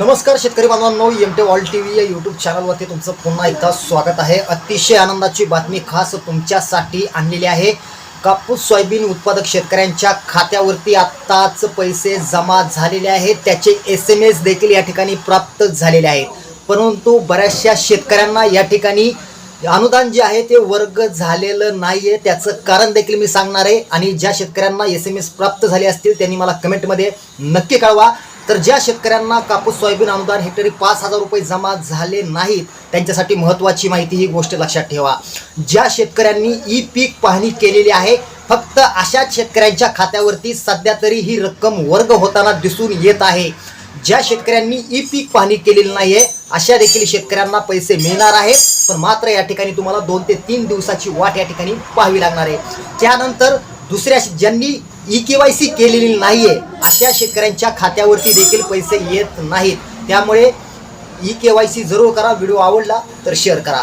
नमस्कार शेतकरी बांधवांनो M T all T V या यूट्यूब चॅनलवरती तुमचं पुन्हा एकदा स्वागत आहे. अतिशय आनंदाची बातमी खास तुमच्यासाठी आणलेली आहे. कापूस सोयाबीन उत्पादक शेतकऱ्यांच्या खात्यावरती आत्ताच पैसे जमा झालेले आहेत. त्याचे एस एम एस देखील या ठिकाणी प्राप्त झालेले आहेत. परंतु बऱ्याचशा शेतकऱ्यांना या ठिकाणी अनुदान जे आहे ते वर्ग झालेलं नाही आहे त्याचं कारण देखील मी सांगणार आहे. आणि ज्या शेतकऱ्यांना एस एम एस प्राप्त झाले असतील त्यांनी मला कमेंटमध्ये नक्की कळवा. तर ज्या शेतकऱ्यांना कापूस सोयाबीन अनुदान हेक्टरी पाच हजार रुपये जमा झाले नाहीत त्यांच्यासाठी महत्त्वाची माहिती ही गोष्ट लक्षात ठेवा. ज्या शेतकऱ्यांनी ई पीक पाहणी केलेली आहे फक्त अशाच शेतकऱ्यांच्या खात्यावरती सध्या तरी ही रक्कम वर्ग होताना दिसून येत आहे. ज्या शेतकऱ्यांनी ई पीक पाहणी केलेली नाही आहे अशा देखील शेतकऱ्यांना पैसे मिळणार आहेत पण मात्र या ठिकाणी तुम्हाला दोन ते तीन दिवसाची वाट या ठिकाणी पाहावी लागणार आहे. त्यानंतर दुसऱ्या ज्यांनी ई के वाय सी केलेली नाही आहे अशा शेतकऱ्यांच्या खात्यावरती देखील पैसे येत नाहीत. त्यामुळे ई के वाय सी जरूर करा व्हिडिओ आवडला तर शेअर करा.